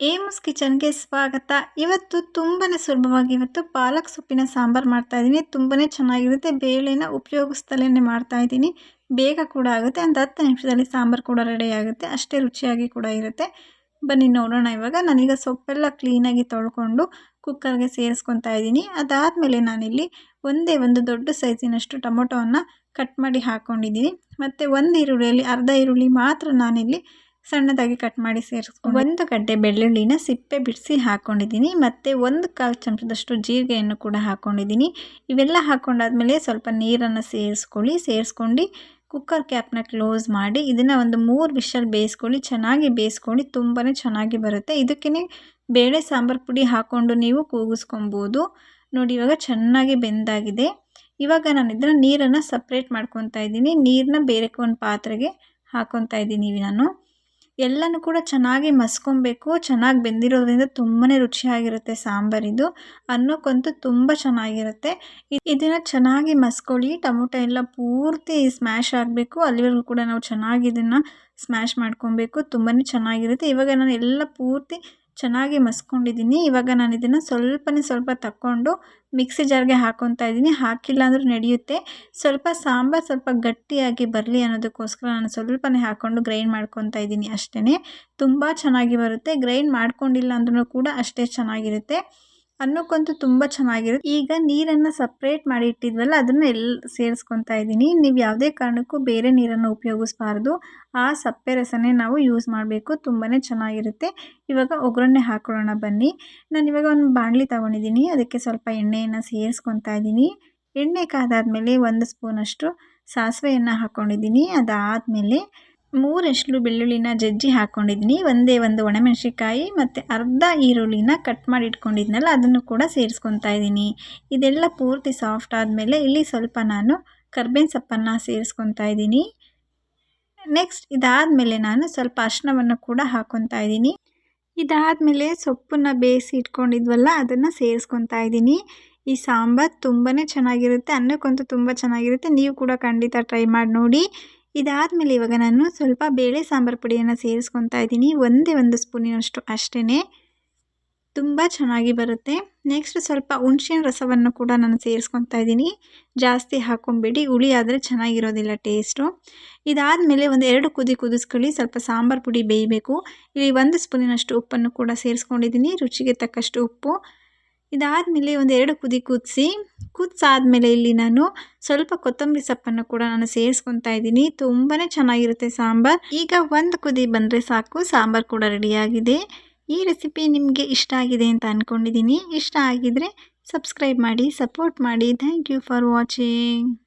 ಏಮಸ್ ಕಿಚನ್ಗೆ ಸ್ವಾಗತ. ಇವತ್ತು ತುಂಬಾ ಸುಲಭವಾಗಿ ಇವತ್ತು ಪಾಲಕ್ ಸೊಪ್ಪಿನ ಸಾಂಬಾರು ಮಾಡ್ತಾ ಇದ್ದೀನಿ. ತುಂಬಾ ಚೆನ್ನಾಗಿರುತ್ತೆ. ಬೇಳೆನ ಉಪಯೋಗಿಸ್ತಲೇ ಮಾಡ್ತಾ ಇದ್ದೀನಿ. ಬೇಗ ಕೂಡ ಆಗುತ್ತೆ. ಒಂದು ಹತ್ತು ನಿಮಿಷದಲ್ಲಿ ಸಾಂಬಾರು ಕೂಡ ರೆಡಿ ಆಗುತ್ತೆ. ಅಷ್ಟೇ ರುಚಿಯಾಗಿ ಕೂಡ ಇರುತ್ತೆ. ಬನ್ನಿ ನೋಡೋಣ ಇವಾಗ. ನಾನೀಗ ಸೊಪ್ಪೆಲ್ಲ ಕ್ಲೀನಾಗಿ ತೊಳ್ಕೊಂಡು ಕುಕ್ಕರ್ಗೆ ಸೇರಿಸ್ಕೊತಾ ಇದ್ದೀನಿ. ಅದಾದಮೇಲೆ ನಾನಿಲ್ಲಿ ಒಂದೇ ಒಂದು ದೊಡ್ಡ ಸೈಜಿನಷ್ಟು ಟೊಮೊಟೊವನ್ನು ಕಟ್ ಮಾಡಿ ಹಾಕ್ಕೊಂಡಿದ್ದೀನಿ ಮತ್ತು ಒಂದು ಈರುಳ್ಳಿಯಲ್ಲಿ ಅರ್ಧ ಈರುಳ್ಳಿ ಮಾತ್ರ ನಾನಿಲ್ಲಿ ಸಣ್ಣದಾಗಿ ಕಟ್ ಮಾಡಿ ಸೇರಿಸ್ಕೊಂಡು ಒಂದು ಗಡ್ಡೆ ಬೆಳ್ಳುಳ್ಳಿನ ಸಿಪ್ಪೆ ಬಿಡಿಸಿ ಹಾಕ್ಕೊಂಡಿದ್ದೀನಿ ಮತ್ತು ಒಂದು ಕಾಲು ಚಮಚದಷ್ಟು ಜೀರಿಗೆಯನ್ನು ಕೂಡ ಹಾಕ್ಕೊಂಡಿದ್ದೀನಿ ಇವೆಲ್ಲ ಹಾಕ್ಕೊಂಡಾದ್ಮೇಲೆ ಸ್ವಲ್ಪ ನೀರನ್ನು ಸೇರಿಸ್ಕೊಳ್ಳಿ. ಸೇರಿಸ್ಕೊಂಡು ಕುಕ್ಕರ್ ಕ್ಯಾಪ್ನ ಕ್ಲೋಸ್ ಮಾಡಿ ಇದನ್ನು ಒಂದು ಮೂರು ವಿಷಲ್ ಬೇಯಿಸ್ಕೊಳ್ಳಿ. ಚೆನ್ನಾಗಿ ಬೇಯಿಸ್ಕೊಳ್ಳಿ. ತುಂಬಾ ಚೆನ್ನಾಗಿ ಬರುತ್ತೆ. ಇದಕ್ಕೇ ಬೇಳೆ ಸಾಂಬಾರು ಪುಡಿ ಹಾಕ್ಕೊಂಡು ನೀವು ಕೂಗಿಸ್ಕೊಬೋದು. ನೋಡಿ, ಇವಾಗ ಚೆನ್ನಾಗಿ ಬೆಂದಾಗಿದೆ. ಇವಾಗ ನಾನು ಇದನ್ನು ನೀರನ್ನು ಸಪ್ರೇಟ್ ಮಾಡ್ಕೊತಾ ಇದ್ದೀನಿ. ನೀರನ್ನ ಬೇರೆ ಒಂದು ಪಾತ್ರೆಗೆ ಹಾಕ್ಕೊತಾ ಇದ್ದೀನಿ ನಾನು. ಎಲ್ಲನೂ ಕೂಡ ಚೆನ್ನಾಗಿ ಮಸ್ಕೊಬೇಕು, ಚೆನ್ನಾಗಿ ಬೆಂದಿರೋದ್ರಿಂದ ತುಂಬಾ ರುಚಿಯಾಗಿರುತ್ತೆ ಸಾಂಬಾರಿದು ಅನ್ನೋಕ್ಕಂತೂ ತುಂಬ ಚೆನ್ನಾಗಿರುತ್ತೆ. ಇದನ್ನು ಚೆನ್ನಾಗಿ ಮಸ್ಕೊಳ್ಳಿ, ಟೊಮೊಟೊ ಎಲ್ಲ ಪೂರ್ತಿ ಸ್ಮ್ಯಾಶ್ ಆಗಬೇಕು. ಅಲ್ಲಿವರೆಗೂ ಕೂಡ ನಾವು ಚೆನ್ನಾಗಿ ಇದನ್ನು ಸ್ಮ್ಯಾಶ್ ಮಾಡ್ಕೊಬೇಕು. ತುಂಬಾ ಚೆನ್ನಾಗಿರುತ್ತೆ. ಇವಾಗ ನಾನು ಎಲ್ಲ ಪೂರ್ತಿ ಚೆನ್ನಾಗಿ ಮಸ್ಕೊಂಡಿದ್ದೀನಿ. ಇವಾಗ ನಾನು ಇದನ್ನು ಸ್ವಲ್ಪನೇ ಸ್ವಲ್ಪ ತಕ್ಕೊಂಡು ಮಿಕ್ಸಿ ಜಾರ್ಗೆ ಹಾಕ್ಕೊತಾ ಇದ್ದೀನಿ. ಹಾಕಿಲ್ಲ ಅಂದರೂ ನಡೆಯುತ್ತೆ. ಸ್ವಲ್ಪ ಸಾಂಬಾರು ಸ್ವಲ್ಪ ಗಟ್ಟಿಯಾಗಿ ಬರಲಿ ಅನ್ನೋದಕ್ಕೋಸ್ಕರ ನಾನು ಸ್ವಲ್ಪನೇ ಹಾಕ್ಕೊಂಡು ಗ್ರೈಂಡ್ ಮಾಡ್ಕೊತಾ ಇದ್ದೀನಿ ಅಷ್ಟೇ ತುಂಬ ಚೆನ್ನಾಗಿ ಬರುತ್ತೆ. ಗ್ರೈಂಡ್ ಮಾಡ್ಕೊಂಡಿಲ್ಲ ಅಂದ್ರೂ ಕೂಡ ಅಷ್ಟೇ ಚೆನ್ನಾಗಿರುತ್ತೆ. ಅನ್ನಕ್ಕಂತೂ ತುಂಬ ಚೆನ್ನಾಗಿರುತ್ತೆ. ಈಗ ನೀರನ್ನು ಸಪ್ರೇಟ್ ಮಾಡಿ ಇಟ್ಟಿದ್ವಲ್ಲ, ಅದನ್ನು ಎಲ್ಲ ಸೇರಿಸ್ಕೊತಾ ಇದ್ದೀನಿ. ನೀವು ಯಾವುದೇ ಕಾರಣಕ್ಕೂ ಬೇರೆ ನೀರನ್ನು ಉಪಯೋಗಿಸ್ಬಾರ್ದು. ಆ ಸಪ್ಪೆ ರಸನೇ ನಾವು ಯೂಸ್ ಮಾಡಬೇಕು. ತುಂಬಾ ಚೆನ್ನಾಗಿರುತ್ತೆ. ಇವಾಗ ಒಗ್ಗರಣೆ ಹಾಕೊಳ್ಳೋಣ ಬನ್ನಿ. ನಾನು ಇವಾಗ ಒಂದು ಬಾಣಲಿ ತೊಗೊಂಡಿದ್ದೀನಿ. ಅದಕ್ಕೆ ಸ್ವಲ್ಪ ಎಣ್ಣೆಯನ್ನು ಸೇರಿಸ್ಕೊತಾ ಇದ್ದೀನಿ. ಎಣ್ಣೆ ಕಾದಾದಮೇಲೆ ಒಂದು ಸ್ಪೂನಷ್ಟು ಸಾಸಿವೆಯನ್ನು ಹಾಕ್ಕೊಂಡಿದ್ದೀನಿ ಅದಾದಮೇಲೆ ಮೂರಷ್ಟು ಬೆಳ್ಳುಳ್ಳಿನ ಜಜ್ಜಿ ಹಾಕ್ಕೊಂಡಿದ್ದೀನಿ ಒಂದೇ ಒಂದು ಒಣಮೆಣಸಿಕಾಯಿ ಮತ್ತು ಅರ್ಧ ಈರುಳ್ಳಿನ ಕಟ್ ಮಾಡಿ ಇಟ್ಕೊಂಡಿದ್ನಲ್ಲ ಅದನ್ನು ಕೂಡ ಸೇರಿಸ್ಕೊತಾ ಇದ್ದೀನಿ. ಇದೆಲ್ಲ ಪೂರ್ತಿ ಸಾಫ್ಟ್ ಆದಮೇಲೆ ಇಲ್ಲಿ ಸ್ವಲ್ಪ ನಾನು ಕರ್ಬೇವಿನ ಸೊಪ್ಪನ್ನು ಸೇರಿಸ್ಕೊತಾ ಇದ್ದೀನಿ. ನೆಕ್ಸ್ಟ್ ಇದಾದಮೇಲೆ ನಾನು ಸ್ವಲ್ಪ ಅರ್ಶಿನವನ್ನು ಕೂಡ ಹಾಕ್ಕೊತಾ ಇದ್ದೀನಿ. ಇದಾದಮೇಲೆ ಸೊಪ್ಪನ್ನು ಬೇಯಿಸಿ ಇಟ್ಕೊಂಡಿದ್ವಲ್ಲ, ಅದನ್ನು ಸೇರಿಸ್ಕೊತಾ ಇದ್ದೀನಿ. ಈ ಸಾಂಬಾರು ತುಂಬಾ ಚೆನ್ನಾಗಿರುತ್ತೆ, ಅನ್ನಕ್ಕಂತೂ ತುಂಬ ಚೆನ್ನಾಗಿರುತ್ತೆ. ನೀವು ಕೂಡ ಖಂಡಿತ ಟ್ರೈ ಮಾಡಿ ನೋಡಿ. ಇದಾದಮೇಲೆ ಇವಾಗ ನಾನು ಸ್ವಲ್ಪ ಬೇಳೆ ಸಾಂಬಾರು ಪುಡಿಯನ್ನು ಸೇರಿಸ್ಕೊತಾ ಇದ್ದೀನಿ. ಒಂದೇ ಒಂದು ಸ್ಪೂನಿನಷ್ಟು ಅಷ್ಟೇ ತುಂಬ ಚೆನ್ನಾಗಿ ಬರುತ್ತೆ. ನೆಕ್ಸ್ಟ್ ಸ್ವಲ್ಪ ಹುಣ್ಸಿನ ರಸವನ್ನು ಕೂಡ ನಾನು ಸೇರಿಸ್ಕೊತಾ ಇದ್ದೀನಿ. ಜಾಸ್ತಿ ಹಾಕೊಂಬೇಡಿ. ಹುಳಿ ಆದರೆ ಚೆನ್ನಾಗಿರೋದಿಲ್ಲ ಟೇಸ್ಟು ಇದಾದಮೇಲೆ ಒಂದು ಎರಡು ಕುದಿ ಕುದಿಸ್ಕೊಳ್ಳಿ. ಸ್ವಲ್ಪ ಸಾಂಬಾರು ಪುಡಿ ಬೇಯಬೇಕು. ಇಲ್ಲಿ ಒಂದು ಸ್ಪೂನಿನಷ್ಟು ಉಪ್ಪನ್ನು ಕೂಡ ಸೇರಿಸ್ಕೊಂಡಿದ್ದೀನಿ. ರುಚಿಗೆ ತಕ್ಕಷ್ಟು ಉಪ್ಪು. ಇದಾದಮೇಲೆ ಒಂದು ಎರಡು ಕುದಿ ಕುದಿಸಿ ಕುದಿಸಾದ್ಮೇಲೆ ಇಲ್ಲಿ ನಾನು ಸ್ವಲ್ಪ ಕೊತ್ತಂಬರಿ ಸೊಪ್ಪನ್ನು ಕೂಡ ನಾನು ಸೇರಿಸ್ಕೊತಾ ಇದ್ದೀನಿ. ತುಂಬಾ ಚೆನ್ನಾಗಿರುತ್ತೆ ಸಾಂಬಾರು. ಈಗ ಒಂದು ಕುದಿ ಬಂದರೆ ಸಾಕು, ಸಾಂಬಾರು ಕೂಡ ರೆಡಿಯಾಗಿದೆ. ಈ ರೆಸಿಪಿ ನಿಮಗೆ ಇಷ್ಟ ಆಗಿದೆ ಅಂತ ಅಂದ್ಕೊಂಡಿದ್ದೀನಿ ಇಷ್ಟ ಆಗಿದರೆ ಸಬ್ಸ್ಕ್ರೈಬ್ ಮಾಡಿ, ಸಪೋರ್ಟ್ ಮಾಡಿ. Thank you for watching.